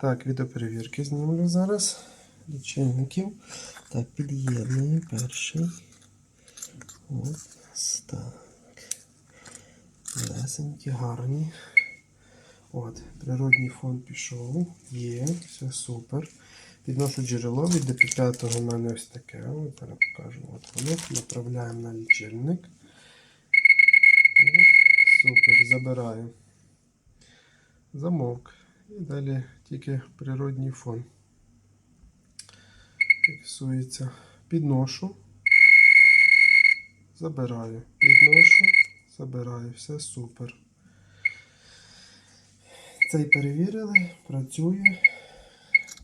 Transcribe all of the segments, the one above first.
Так, відеоперевірки знімлю зараз. Лічильників. Так, під'єдную перший. От так. Лесенькі, гарні. От, природній фон пішов. Є, все супер. Підношу джерело від ДП5 у мене ось таке. Зараз покажу. От воно. Направляємо на лічильник. От, супер, забираю. Замовк. І далі тільки природній фон. Фіксується. Підношу. Забираю. Підношу, забираю. Все супер. Цей перевірили, працює.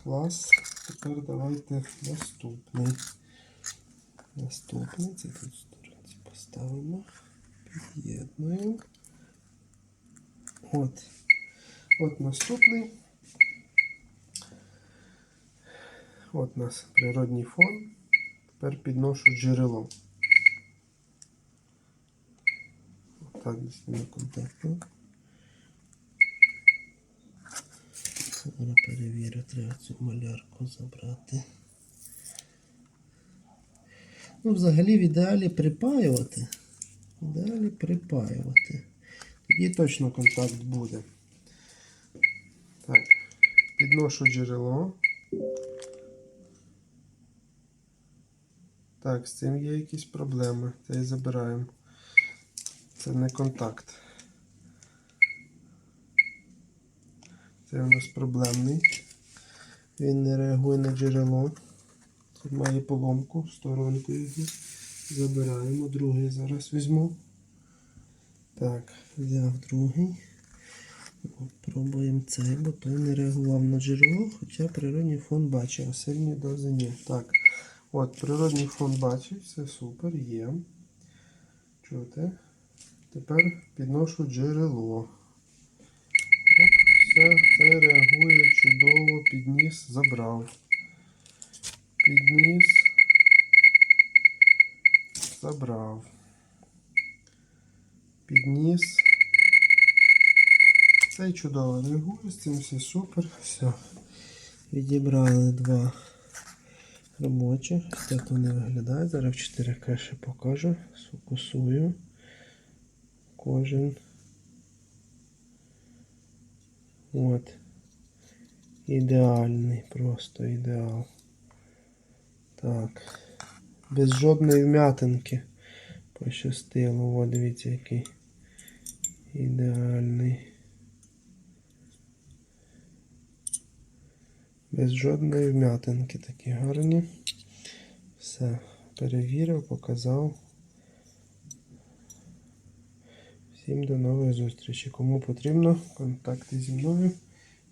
Клас. Тепер давайте наступний. Наступний. Це тут сторонці поставимо. Під'єднуємо. От. От наступний. От нас природній фон. Тепер підношу джерело. Так, десь на контакту. Зараз перевірю, треба цю малярку забрати. Ну, взагалі в ідеалі припаювати. В ідеалі припаювати. Тоді точно контакт буде. Так, підношу джерело. Так, з цим є якісь проблеми. Це і забираємо. Це не контакт. Це у нас проблемний. Він не реагує на джерело. Тут має поломку, сторонку його. Забираємо. Другий зараз візьму. Так, взяв другий. Пробуємо цей, бо той не реагував на джерело, хоча природній фон бачив, сильні дози ні. Так, от природній фон бачить, все супер, є. Чути? Тепер підношу джерело. Оп, все, це реагує чудово, підніс, забрав. Підніс, забрав. Підніс. Цей чудово реагує, з цим все супер. Все. Відібрали два робочих. Ось так вони виглядають. Зараз в 4К ще покажу. Сфокусую. Кожен. От. Ідеальний, просто ідеал. Так. Без жодної вмятинки. Пощастило. О, дивіться, який ідеальний. Без жодної вмятинки такі гарні. Все, перевірив, показав. Всім до нових зустрічей. Кому потрібно, контакти зі мною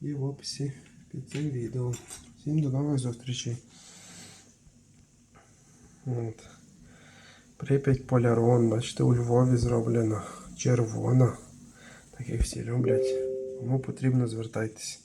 і в описі під цим відео. Всім до нових зустрічей. От. Прип'ять полярон, бачите, у Львові зроблено червона. Так всі люблять. Кому потрібно, звертайтеся.